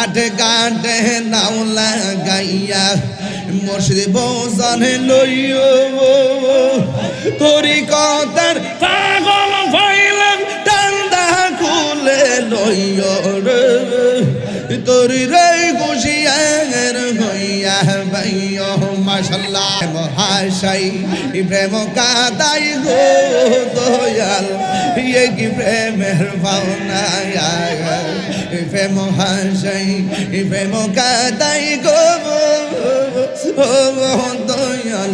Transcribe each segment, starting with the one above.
গাটে গাটে নাওলা গাইয়া মুর্শিদ বোঝান লইও। তোরি কথার পাগল ভাইলাম টান্দা খুলে লইও রে। তোরি রে খুশিয়ার হইয়া ভাইও। মাশাল্লাহ মহাশাই প্রেম কাদাই গো দয়াল ইয়ে কি প্রেমের ভাবনা প্রেম হাসাই প্রেম কাদাই গো দয়াল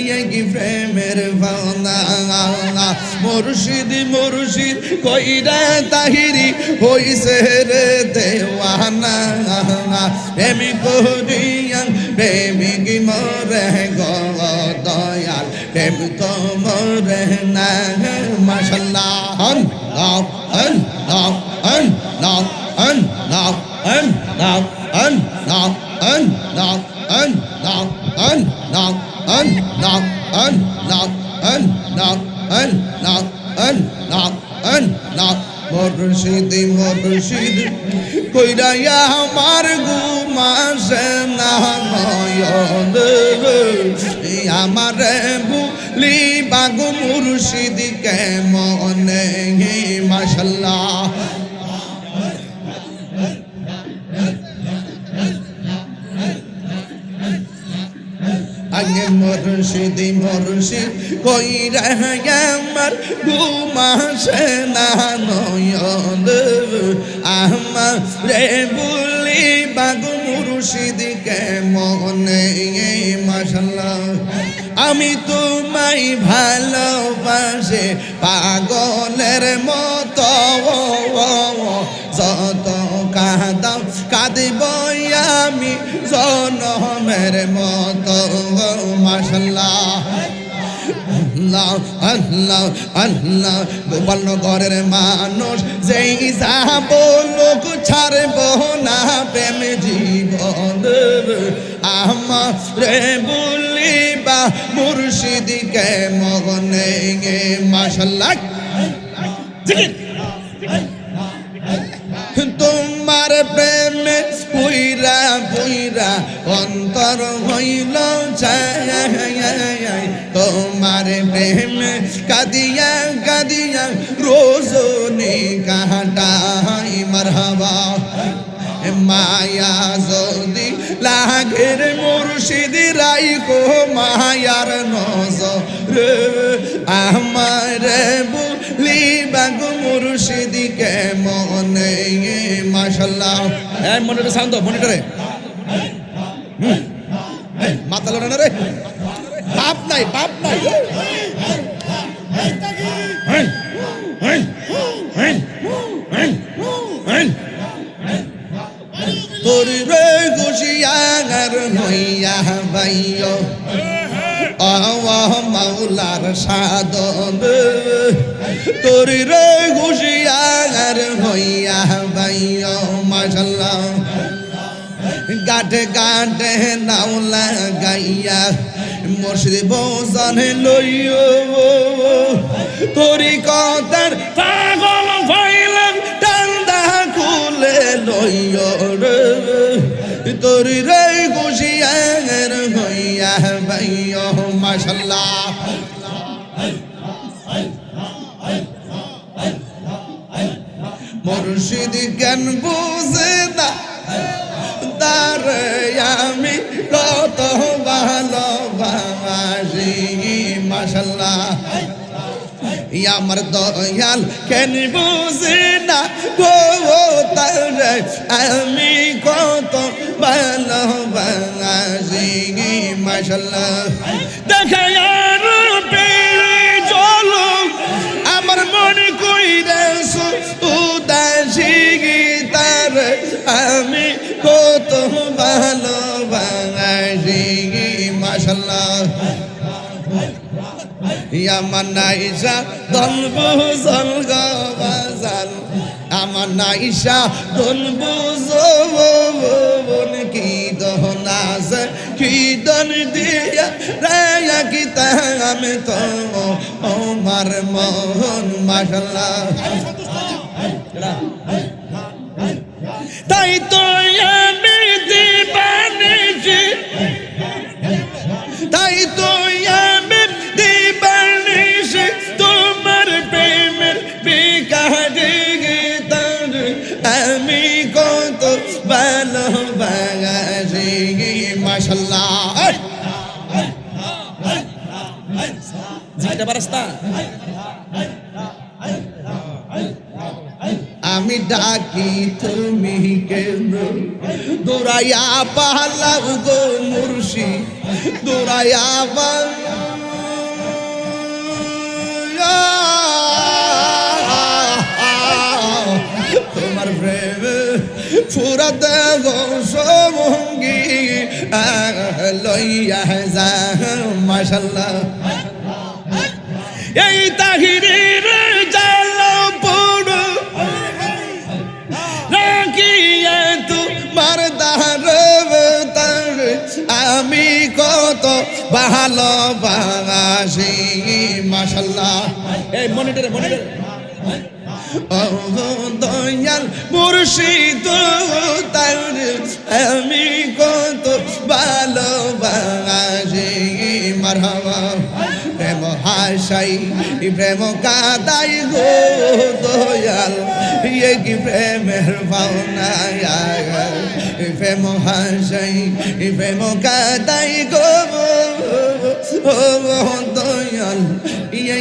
ইয়ে কি প্রেমের ভাবনা মুর্শিদ মুর্শিদ, কইরা তাহিরি হইছে রে দেওয়ানা। প্রেমিক করিয়া প্রেমিক মরে গো দয়াল, প্রেম তো মরে না। মাশাল্লাহ হন নাও হন নাও হন নাও হন নাও হন নাও হন নাও হন নাও। হন নাও হন নাও হন নাও হন নাও হন নাও হন নাও হন নাও হন নাও মুর্শিদ মুর্শিদ কইরাইয়া আমার গুমাসে না নয়ন আমার বুলি বাগু মুর্শিদ কেমনে মাশাল্লাহ আগে মুর্শিদ মুর্শিদ কই আমার ঘুমাসে না নয়ন। আমার রে বলি, বাগু মুর্শিদ কেমনে মাশাল্লাহ। আমি তোমায় ভালোবাসে, পাগলের মতো। যত কাঁদাও কাঁদিব আমি জনমের মতো মাসাল্লাহ আল্লাহ আল্লাহ আল্লাহ। গোপালনগরের মানুষ যেই যাব লোক ছাড়ব না প্রেম জীবন। আমার রে বলিবা মুর্শিদিকে মগনে গে মাসাল্লাহ তোমার প্রেমে পুইরা পুইরা অন্তর হইল তোমার প্রেমে কাদিয়া কাদিয়া রোজনে কাটাই মারহাবা। মায়া যদি লাগের মুর্শিদ রাইকো মায়ার নজর আমার বলি বাগ মুর্শিদিকে মনে ইনশাল্লাহ এই মনিটরে সাউন্ড মনিটরে। মাথা লোনা রে। বাপ নাই বাপ নাই। তোর রে ঘুষিয়ার নইয়া বাইয় আওয়াহ মাওলার সাদন তোর রে ঘুষিয়ার হইয়া বাইয় মাশাল্লাহ গাটে গাটে নাওলা গাইয়া মুর্শিদ বোঝান লইও। তোরি কথার পাগল ভাইলাম টান্দা খুলে লইও রে। তোরি রে খুশিয়ার হইয়া ভাইও মাশাল্লাহ। মুর্শিদ জ্ঞান বুঝে না তারে আমি কত ভালোবাসি, মাশাল্লাহ। আমার দয়াল, কেন বুঝে না গো তারে আমি কত ভালোবাসি, মাশাল্লাহ। দেখা আমি কত মাশাল্লাহ আমার নাইসা দলবু জল গাজাল আমার নাইসা দন দিয়া রায়া আমি তো আমার মন মাশাল্লাহ তাই তো আমি দিবানে তাই তো আমি দিবানে তোমার প্রেমের বিকারে তার আমি কত ভালো বাগাসি মাসাল্লাহ এটা পারস্তা আমি ডাকি তুমি কেন দৌড়াইয়া পালাও গো মুর্শি পালাও। তোমার প্রেম পুরা দেব সমঙ্গি লইয়া যা মাশাল্লাহ এই তাহিরের ভালোবাসি মাশাল্লাহ। এই মনিটরে মনিটরে। দয়াল মুর্শিদ আমি কত ভালোবাসি প্রেম হাসাই, প্রেম কাদাই গো দয়াল ইয়ে কি প্রেমের ভাবনা প্রেম হাসাই, প্রেম কাদাই গো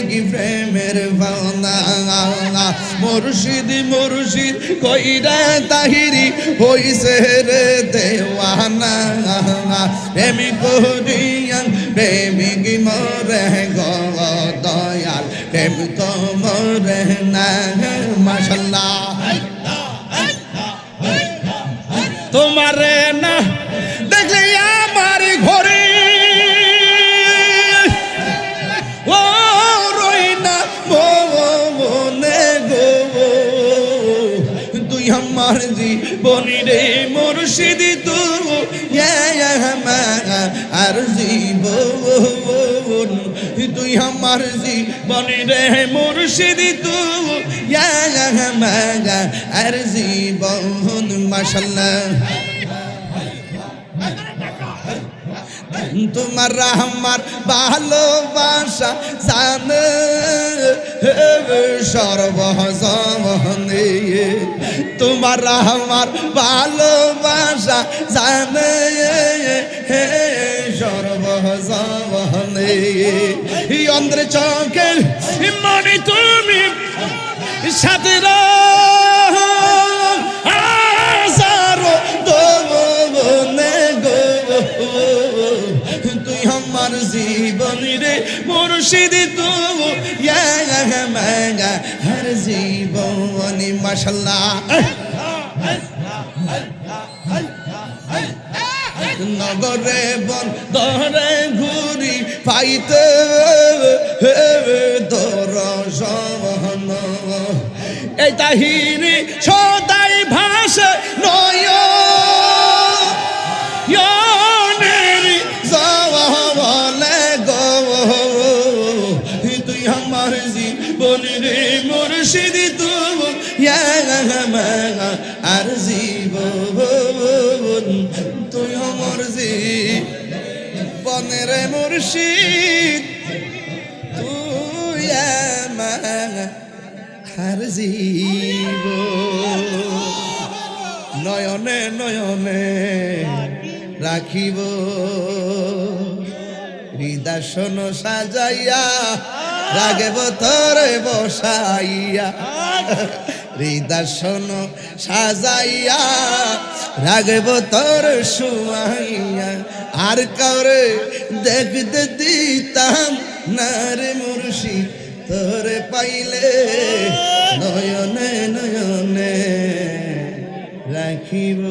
কি প্রেমের ভাঙা মুর্শিদ মুর্শিদ, কইরা তাহিরি হইছে রে দেওয়ানা। প্রেমিক করিয়া প্রেমিক মরে গ দয়াল। প্রেম তো মরে না। আমার জীবনী রে মুর্শিদ তু আর জীবন। তুই আমার জীবনী রে মুর্শিদ তু আর জীবন মাশাল্লাহ তোমার আমার ভালোবাসা জানে। সর্বজনে তোমার আমার ভালোবাসা জানে। সর্বজনে অন্ধ্র চোখের মনে তুমি সাথে রে মুর্শিদ তু মাঙ্গা হর জীবন, মাশাল্লাহ। নগরে বন দরে ঘুরি পাইতে দর সহন এই তাহিরি মুর্শিদ তু আর জীবন তুই আমার জীবন রে মুর্শিদ আর জীবন নয়নে নয়নে রাখিব হৃদাসন সাজাইয়া রাগে বতরে বসাইয়া। হৃদাসন সাজাইয়া। রাগে বতর শুয়াইয়া। আর কারে দেখতে দিতাম নারে মুর্শি তোরে পাইলে নয়নে নয়নে রাখিব।